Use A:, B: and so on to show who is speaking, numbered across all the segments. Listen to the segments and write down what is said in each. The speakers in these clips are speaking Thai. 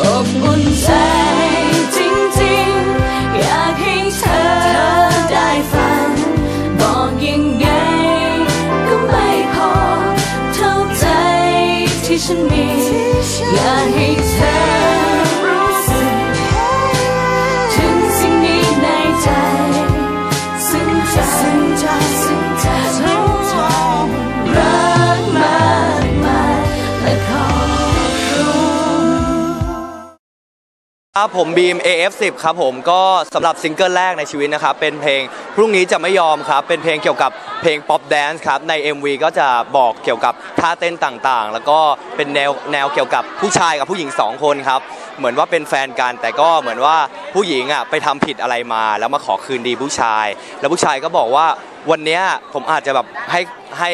A: อบ ค
B: รับผมบีม AF10 ครับผมก็สำหรับซิงเกิลแรกในชีวิตนะครับ เป็นเพลงพรุ่งนี้จะไม่ยอมครับ เป็นเพลงเกี่ยวกับเพลงป๊อปแดนซ์ครับ ใน MV ก็จะบอกเกี่ยวกับท่าเต้นต่างๆ แล้วก็เป็นแนวแนวเกี่ยวกับผู้ชายกับผู้หญิง 2 คนครับ เหมือนว่าเป็นแฟนกัน แต่ก็เหมือนว่าผู้หญิงอะไปทำผิดอะไรมา แล้วมาขอคืนดีผู้ชาย แล้วผู้ชายก็บอกว่าวันนี้ผมอาจจะแบบให้ให้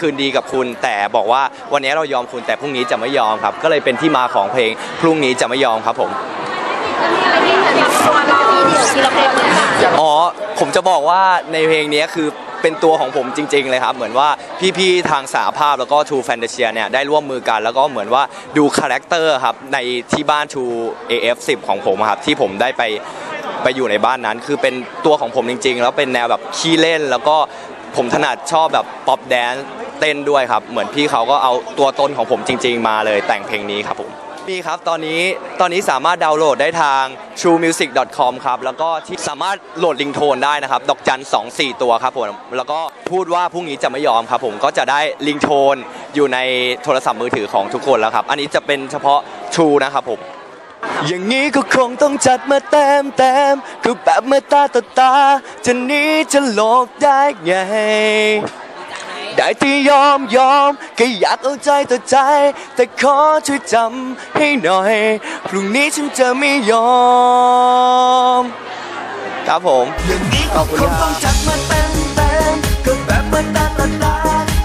B: คืนดีกับคุณแต่บอกว่าวันนี้เรายอมคุณแต่พรุ่งนี้จะไม่ยอมครับ ก็เลยเป็นที่มาของเพลงพรุ่งนี้จะไม่ยอมครับผม อ๋อ ผมจะบอกว่าในเพลงนี้คือเป็นตัวของผมจริง ๆ เลยครับ เหมือนว่าพี่ๆทางสาภาพแล้วก็ True Fantasia เนี่ยได้ร่วมมือกันแล้วก็เหมือนว่าดูคาแรคเตอร์ครับในที่บ้าน True AF10 ของผมครับที่ผมได้ไปไปอยู่ในบ้านนั้น คือเป็นตัวของผมจริง ๆ แล้วเป็นแนวแบบขี้เล่น แล้วก็ผมถนัดชอบแบบป๊อปแดนเต้นด้วยครับ เหมือนพี่เขาก็เอาตัวตนของผมจริง ๆ มาเลยแต่งเพลงนี้ครับผม มีครับตอนนี้ตอนนี้สามารถดาวน์โหลดได้ทาง truemusic.com ครับแล้วก็ที่สามารถโหลดลิงโทนได้นะครับ ดอกจัน2 4ตัวครับผมแล้วก็พูดว่าพรุ่งนี้จะไม่ยอมครับผมก็จะได้ลิงโทนอยู่ในโทรศัพท์มือถือของทุกคนแล้วครับ อันนี้จะเป็นเฉพาะ True นะครับผมอย่างนี้ก็คงต้องจัดมาเต็มเต็มคือแบบเมื่อตาต่อตา จะนี้จะหลบได้ไง ได้ที่ยอมยอมก็อยากเอาใจต่อใจ แต่ขอช่วยจำให้หน่อย พรุ่งนี้ฉันจะไม่ยอม ครับผม
C: อย่างนี้ก็คงต้องจัดมาเต็มเต็มก็แบบมาตาตาตา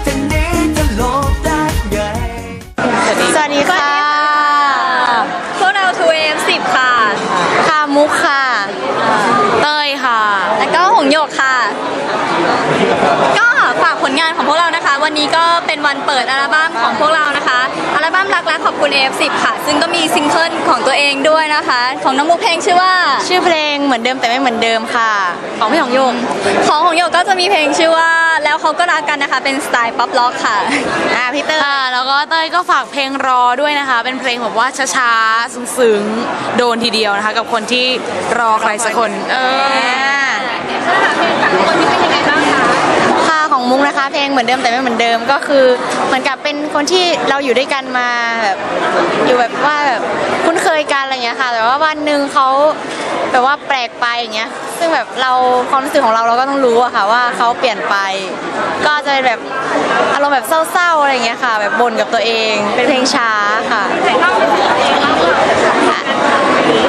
C: จะหนี้จะลบได้ไง
D: สวัสดีค่ะ
E: พวกเรา 2AM10 ค่ะ
D: ค่ะมุกค่ะ เตยค่ะ
E: แล้วก็หงโยกค่ะ ก็ฝาก งานของพวกเรานะคะ วันนี้ก็เป็นวันเปิดอัลบั้มของพวกเรานะคะ อัลบั้มรักและขอบคุณ AF10 ค่ะ ซึ่งก็มีซิงเกิลของตัวเองด้วยนะคะ ของน้องมุกเพลงชื่อว่า
D: ชื่อเพลงเหมือนเดิมแต่ไม่เหมือนเดิมค่ะ ของพี่หงโยง
E: ของหงโยกก็จะมีเพลงชื่อว่า แล้วเขาก็รักกันนะคะ เป็นสไตล์ป๊อปล็อกค่ะ
D: อ่าพี่เต้ยค่ะแล้วก็เต้ยก็ฝากเพลงรอด้วยนะคะ เป็นเพลงแบบว่าช้าๆซึ้งๆโดนทีเดียวนะคะ กับคนที่รอใครสักคน เออค่ะของมุกนะคะ เพลงเหมือนเดิมแต่ไม่เหมือนเดิมก็คือเหมือนกับเป็นคนที่เราอยู่ด้วยกันมาแบบอยู่แบบว่าแบบคุ้นเคยกันอะไรอย่างเงี้ยค่ะ แต่ว่าวันหนึ่งเขาแบบว่าแปลกไปอย่างเงี้ย ซึ่งแบบเราความรู้สึกของเราเราก็ต้องรู้อะค่ะว่าเขาเปลี่ยนไป ก็จะเป็นแบบอารมณ์แบบเศร้าๆอะไรอย่างเงี้ยค่ะ แบบบ่นกับตัวเอง เป็นเพลงช้าค่ะค่ะ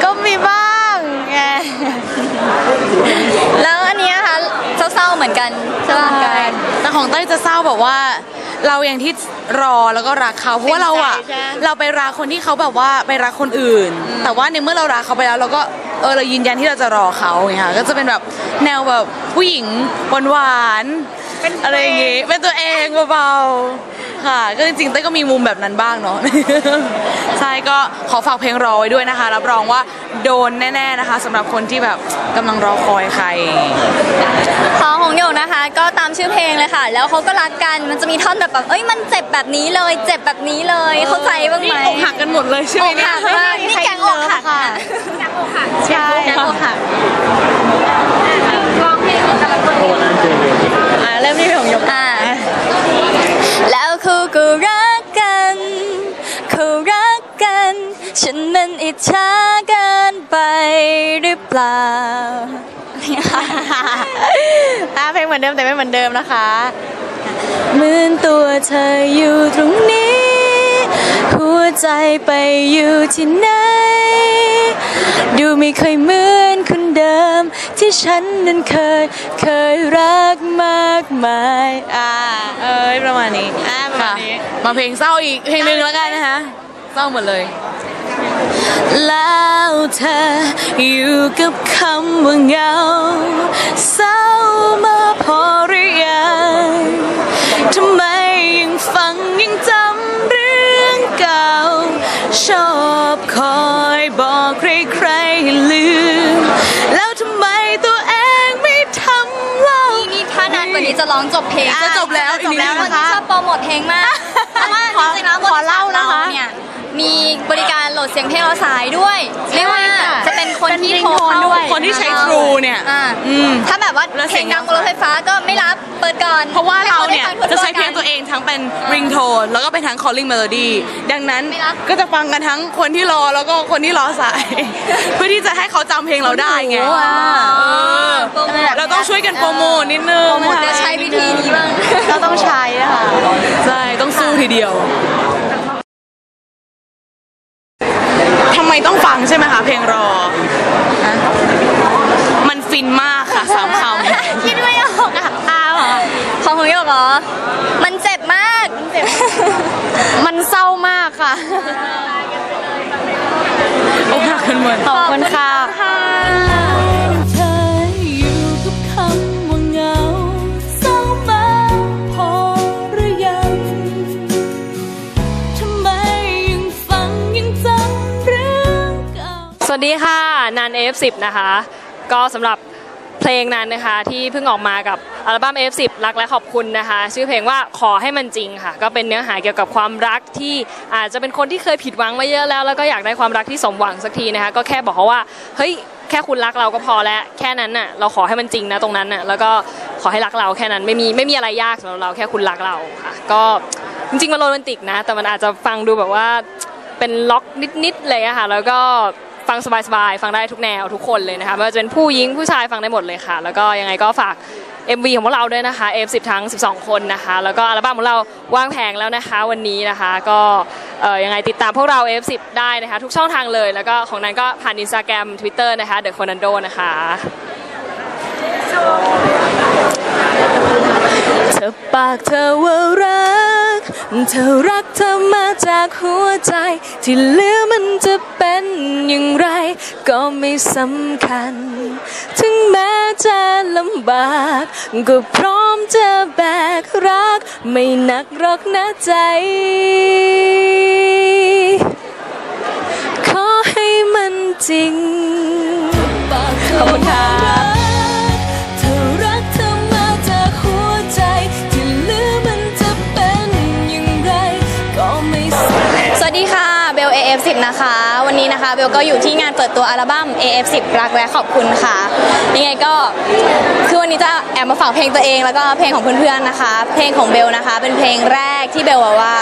D: ก็มีบ้างไง
E: แล้วอันเนี้ยนะคะเศร้าๆเหมือนกันใช่ไหม
D: แต่ของเต้ยจะเศร้าแบบว่า เรายังที่รอแล้วก็รักเขาเพราะว่าเราอะ
E: เป็นใจใช่ไหม
D: เราไปรักคนที่เขาแบบว่าไปรักคนอื่น แต่ว่าในเมื่อเรารักเขาไปแล้วเราก็เออเรายืนยันที่เราจะรอเขาไงค่ะก็จะเป็นแบบแนวแบบผู้หญิงหวานๆ อะไรอย่างงี้ เป็นตัวเองเบาๆ ค่ะ ก็จริงๆเต้ยก็มีมุมแบบนั้นบ้างเนาะ ใช่ก็ขอฝากเพลงรอไว้ด้วยนะคะ รับรองว่าโดนแน่ ๆนะคะสำหรับคนที่แบบกำลังรอคอยใคร
E: ของหงโยกนะคะ ก็ตามชื่อเพลงเลยค่ะ แล้วเขาก็รักกันมันจะมีท่อนแบบแบบเอ้ยมันเจ็บแบบนี้เลย เจ็บแบบนี้เลย เข้าใจบ้างไหม
D: นี่อกหักกันหมดเลยใช่ไหม
E: อกหักมากนี่แกงอกหักค่ะแกงอกหัก
D: ใช่
E: แกงอกหัก
D: อ่า
E: หรือเปล่า
D: อ่าเพลงเหมือนเดิมแต่ไม่เหมือนเดิมนะคะ
E: เหมือนตัวเธออยู่ตรงนี้ หัวใจไปอยู่ที่ไหน ดูไม่เคยเหมือนคนเดิม ที่ฉันนั้นเคย เคยรักมากมาย
D: อ่า เอ้ยประมาณนี้
E: อ่าประมาณนี้
D: ค่ะมาเพลงเศร้าอีกเพลงหนึ่งแล้วกันนะคะ เศร้าหมดเลย
E: แล้วเธออยู่กับคำว่าเงาเศร้ามาพอหรือยังทำไมยังฟังยังจำเรื่
F: อง
A: เก่า ชอบคอยบอกใครใครลืม แล้วทำไมตัวเองไม่ทำเล่าน
E: ี่ถ้านานกว่านี้
F: จะร้องจบเพลง
D: จะจบแล้ว
F: จบแล้ว
D: นะคะ
F: ชอบโปรโมทเพลงมากเพราะว่าจริงๆแล้ว
D: ขอเล่า
F: แล้วเนี่ย มีบริการโหลดเสียงเพลงเราสายด้วยเรียกว่าจะเป็นคนที่
D: เป็น
F: โทรเข้า
D: ด้วยคนที่ใช้ True เนี่ย
F: อ่า
D: อืม
F: ถ้าแบบว่า
D: แล้ว
F: เพ
D: เสี
F: ล
D: ย
F: ง
D: ง
F: ดังบนรถไฟฟ้าก็ไม่รับเปิดก่อน
D: เพราะว่าเราเนี่ย
F: ให้คได้ฟัง
D: จะใช้เพลง
F: ทั่
D: ตัวเองทั้งเป็น ringtone แล้วก็เป็นทั้ง calling melody ดังนั้น
F: ไม่รับ
D: ก็จะฟังกันทั้งคนที่รอแล้วก็คนที่รอสาย เพื่อที่จะให้เขาจำเพลงเราได้ไง
F: โอ้อะ
D: เออ
F: โปรโมท
D: เราต้องช่วยกันโปรโมทนิดนึง
F: โปรโมทจะใช้วิธีนี้บ้าง
D: เราต้องใช้ค่ะใช่ ต้องสู้ทีเดียว ต้องฟังใช่ไหมคะเพลงรอ มันฟินมากค่ะสามคำ
F: คิดไม่ออกอะอ้าวเหรอของของโยกเหรอ มันเจ็บมากมันเจ็บ
A: มันเศร้ามากค่ะ
D: โอ้หักกันหมด
A: ขอบคุณค่ะ
G: วัสดีค่ะนัน F10 นะคะ ก็สำหรับเพลงนั้นนะคะที่เพิ่งออกมากับอัลบั้ม F10 รักและขอบคุณนะคะ ชื่อเพลงว่าขอให้มันจริงค่ะ ก็เป็นเนื้อหาเกี่ยวกับความรักที่อาจจะเป็นคนที่เคยผิดหวังมาเยอะแล้ว แล้วก็อยากได้ความรักที่สมหวังสักทีนะคะก็แค่บอกเขาว่าเฮ้ยแค่คุณรักเราก็พอแล้วแค่นั้นน่ะเราขอให้มันจริงนะตรงนั้นน่ะแล้วก็ขอให้รักเราแค่นั้นไม่มีไม่มีอะไรยากสำหรับเราแค่คุณรักเราค่ะก็จริงๆมันโรแมนติกนะ แต่มันอาจจะฟังดูแบบว่าเป็นล็อกนิดๆเลยอะค่ะแล้วก็ ฟังสบายๆ ฟังได้ทุกแนวทุกคนเลยนะคะไม่ว่าจะเป็นผู้หญิงผู้ชายฟังได้หมดเลยค่ะ แล้วก็ยังไงก็ฝาก MV ของพวกเราด้วยนะคะ F10 ทั้ง 12 คนนะคะ แล้วก็อัลบั้มของเราวางแผงแล้วนะคะ วันนี้นะคะก็ยังไงติดตามพวกเรา F10 ได้นะคะ ทุกช่องทางเลย แล้วก็ของนั้นก็ผ่าน Instagram Twitter นะคะ The Conando นะคะ
A: เธอปากเธอว่ารัก เธอรักเธอมาจากหัวใจ ที่เหลือมันจะ เป็นอย่างไรก็ไม่สำคัญ ถึงแม้จะลำบาก ก็พร้อมจะแบกรัก ไม่หนักหรอกนะใจ นะ
F: คะเบลก็อยู่ที่งานเปิดตัวอัลบั้ม AF10 รักและขอบคุณค่ะ ยังไงก็คือวันนี้จะแอบมาฝากเพลงตัวเอง แล้วก็เพลงของเพื่อนๆนะคะ เพลงของเบลนะคะ เป็นเพลงแรกที่เบลแบบว่า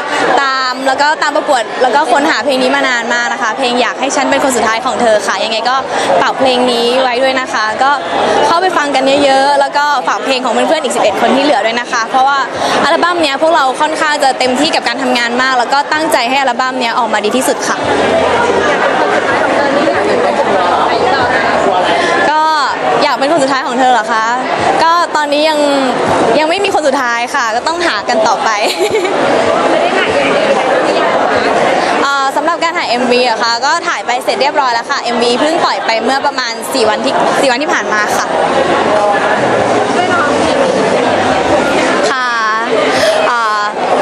F: ตามแล้วก็ตามประกวดแล้วก็ค้นหาเพลงนี้มานานมากนะคะ เพลงอยากให้ฉันเป็นคนสุดท้ายของเธอค่ะ ยังไงก็ฝากเพลงนี้ไว้ด้วยนะคะ ก็เข้าไปฟังกันเยอะๆแล้วก็ฝากเพลงของเพื่อนๆอีก 11 คนที่เหลือด้วยนะคะ เพราะว่าอัลบั้มเนี้ยพวกเราค่อนข้างจะเต็มที่กับการทำงานมาก แล้วก็ตั้งใจให้อัลบั้มเนี้ยออกมาดีที่สุดค่ะก็อยากเป็นคนสุดท้ายของเธอเหรอคะ ก็ตอนนี้ยังยังไม่มีคนสุดท้ายค่ะ ก็ต้องหากันต่อไปเอ่อสำหรับการถ่าย MV อะคะก็ถ่ายไปเสร็จเรียบร้อยแล้วค่ะ MV เพิ่งปล่อยไปเมื่อประมาณ 4 วันที่4วันที่ผ่านมาค่ะอ่า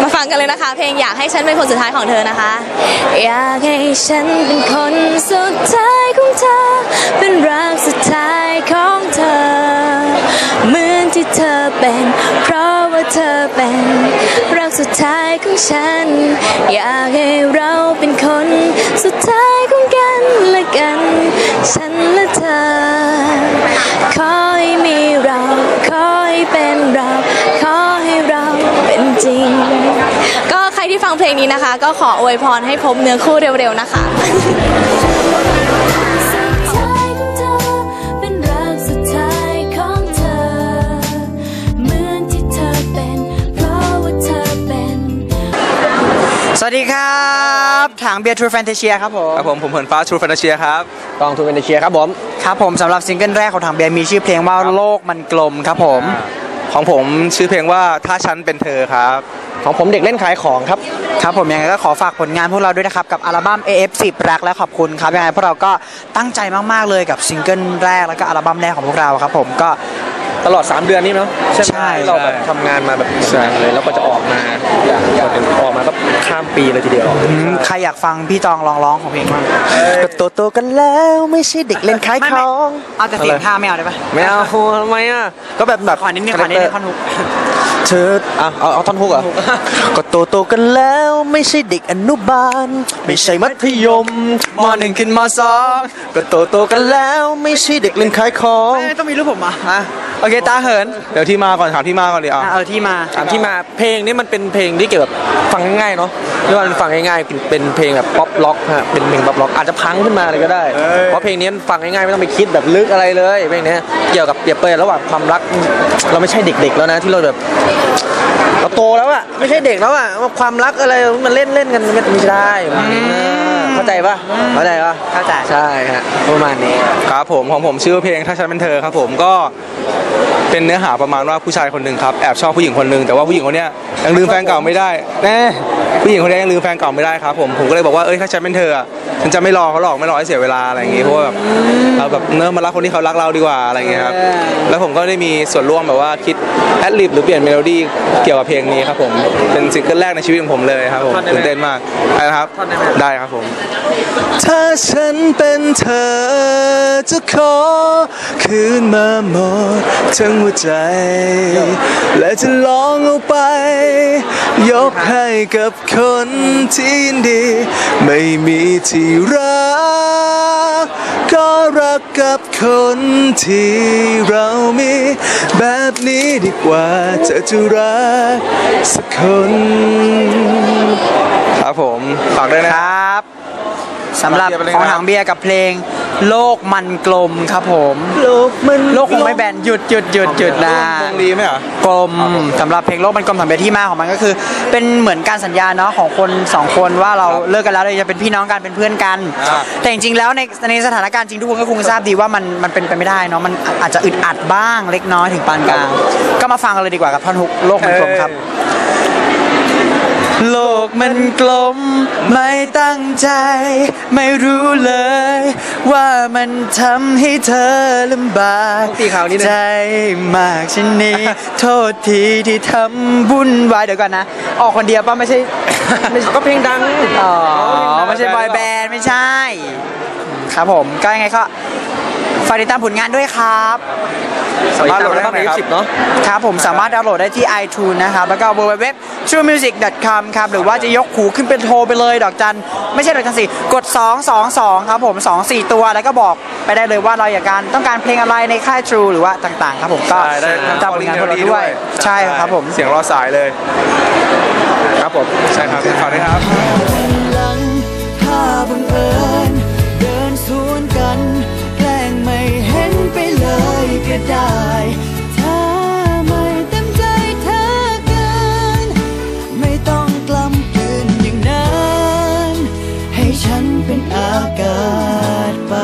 F: มาฟัง กันเลยนะคะ เพลงอยากให้ฉันเป็นคนสุดท้ายของเธอนะคะ
A: อยากให้ฉันเป็นคนสุดท้ายของเธอ เป็นรักสุดท้ายของเธอ เหมือนที่เธอเป็น เพราะว่าเธอเป็นรักสุดท้ายของฉัน อยากให้เราเป็นคนสุดท้ายของกันและกัน ฉันและเธอขอให้มีเราขอให้เป็นเรา ร
F: ที่ฟังเพลงนี้นะคะ ก็ขออวยพรให้พบเนื้อคู่เร็วๆนะคะ
H: สุดท้ายของเธอเป็นรักสุดท้ายของเธอเหมือนที่เธอเป็นเพราะว่าเธอเป็น
I: สวัสดีครับถางเบียร์ทรูแฟนเทเชียครับผม
B: ครับผมผมเหินฟ้า True Fantasia ครับ
I: กองทูแฟนเทเชียครับผมครับผมสำหรับซิงเกิลแรกของทางเบียร์มีชื่อเพลงว่าโลกมันกลมครับผม
B: ของผมชื่อเพลงว่าถ้าฉันเป็นเธอครับ
I: ของผมเด็กเล่นขายของครับ ครับผมยังไงก็ขอฝากผลงานพวกเราด้วยนะครับ กับอัลบั้ม AF10 รักและขอบคุณครับยังไงพวกเราก็ตั้งใจมากๆเลยกับซิงเกิลแรกแล้วก็อัลบั้มแรกของพวกเราครับผมก็
B: ตลอด 3 เดือนนี้เนาะใช่ไหม
I: ใช่
B: ที่เราแบบทำงานมาแบบหนักเลยแล้วก็จะออกมาอย่างอย่างหนึ่งออกมาก็ข้ามปีเลยทีเดียว
I: อืมใครอยากฟังพี่ตองลองร้องของเพลงบ้างก็โตโตๆกันแล้วไม่ใช่เด็กเล่นขายของเอาแต่เสียงท่าไม่เอาได้ปะ
B: ไม่เอาทำไมอะก็แบบแบบ
I: ขอนิดนึงขอนิดนึงขอนุก เธออะเอาเอาท่อนฮุกเหรอก็โตโตกันแล้วไม่ใช่เด็กอนุบาล ไม่ใช่มัธยมมหนึ่งขึ้นมสองก็โตโตกันแล้วไม่ใช่เด็กเล่นขายของไม่ต้องมีรูปผมอะอะโอเคตาเหิน
J: เดี๋ยวที่มาก่อนถามที่มาก่อนดิอะ
I: อะเอาที่มา
J: ถามที่มาเพลงนี้มันเป็นเพลงที่เกี่ยวกับฟังง่ายๆเนาะเรียกว่ามันฟังง่ายๆเป็นเป็นเพลงแบบป๊อปล็อกฮะเป็นเพลงป๊อปล็อกอาจจะพังขึ้นมาเลยก็ได้เพราะเพลงนี้มันฟังง่ายๆไม่ต้องไปคิดแบบลึกอะไรเลยเพลงนี้เกี่ยวกับเปรียบเปรยระหว่างความรัก เราไม่ใช่เด็ก ๆ แล้วนะที่เราแบบเราโตแล้วอะไม่ใช่เด็กแล้วอะว่าความรักอะไรมันเล่นเล่นๆกันไม่ไม่ได้เข้าใจปะเข้าใจปะ
I: เข้าใจ
J: ใช่ฮะประมาณนี้
C: ครับผมของผมชื่อเพลงถ้าฉันเป็นเธอครับผมก็เป็นเนื้อหาประมาณว่าผู้ชายคนหนึ่งครับแอบชอบผู้หญิงคนหนึ่งแต่ว่าผู้หญิงคนเนี้ยยังลืมแฟนเก่าไม่ได้แน่ ผู้หญิงคนเนี้ยยังลืมแฟนเก่าไม่ได้ครับผมผมก็เลยบอกว่าเอ้ยถ้าฉันเป็นเธออะฉันจะไม่รอเขาหรอกไม่รอให้เสียเวลาอะไรอย่างงี้เพราะว่าแบบเราแบบเนื้อะมารักคนที่เขารักเราดีกว่าอะไรอย่างเงี้ยครับแล้วผมก็ได้มีส่วนร่วมแบบว่าคิดแอดลิบหรือเปลี่ยนเมโลดี้เกี่ยวกับเพลงนี้ครับผมเป็นซิงเกิลแรกในชีวิตของผมเลยครับผมตื่นเต้นมากได้นะครับได้ครับผม ถ้าฉันเป็นเธอจะขอคืนมาหมดทั้งหัวใจ และจะลองเอาไป ยกให้กับคนที่ดี ไม่มีที่รัก ก็รักกับคนที่เรามี แบบนี้ดีกว่าเธอจะรักสักคน ครับผม ฝากด้วยนะ
I: ค
C: ครับ
I: รับสำหรับ
C: มาเทียบกันเลย
I: ของ
C: ครับ
I: หางเบียร์กับเพลง โลกมันกลมครับผม
C: โลกมัน
I: โลกคงไม่แบนหยุดหยุดหยุดหยุดนะ
C: วงดีไหมอะ
I: กลมสำหรับเพลงโลกมันกลมสำเร็จที่มาของมันก็คือ เป็นเหมือนการสัญญาเนาะของคนสองคนว่าเราเลิกกันแล้วเราจะเป็นพี่น้องกันเป็นเพื่อนกัน
C: ครับ
I: แต่จริงๆแล้วในในสถานการณ์จริงทุกคนก็คงทราบดีว่ามันมันเป็นไปไม่ได้เนาะมันอาจจะอึดอัดบ้างเล็กน้อยถึงปานกลาง ก็มาฟังกันเลยดีกว่ากับท่อนฮุกโลกมันกลมครับ โลกมันกลม ไม่ตั้งใจ ไม่รู้เลย ว่ามันทำให้เธอลำบาก
J: ต้องตีข่าวนิดนึง
I: ใจมากชนนี้ โทษทีที่ทำวุ่นวายเดี๋ยวก่อนนะ ออกคนเดียวป่ะไม่ใช่ ไม่ใช่
J: ก็เพลงดัง
I: อ๋อ ไม่ใช่บอยแบนด์ไม่ใช่ ครับผม ก็ยังไงก็ฝากติดตามผลงานด้วยครับ
C: สามารถโหลดได้ไหมครับ
J: สิบเนาะ
I: ครับผมสามารถดาวน์โหลดได้ที่ iTunes นะครับ แล้วก็ www truemusic.com ครับ หรือว่าจะยกหูขึ้นเป็นโทรไปเลยดอกจัน ไม่ใช่ดอกจันสิกด 222 ครับผม 2 4 ตัวแล้วก็บอกไปได้เลยว่าเราอยากการต้องการเพลงอะไรในค่าย True หรือว่าต่างๆ ครับผมก็
C: ใช่ได้
I: ตามผลงานพวกเราด้วย ใช่ครับผม
C: เสียงรอสายเลย ครับผม ใช่ครับฝากด้วยครับ
K: หลังถ้าบังเอิญเดินสวนกัน อยก็ได้ถ้าไม่เต็มใจเธอกิน ไม่ต้องกล้ำกลืนอย่าง
I: น
K: ั้น
I: ให
K: ้ฉันเป็นอากาศไป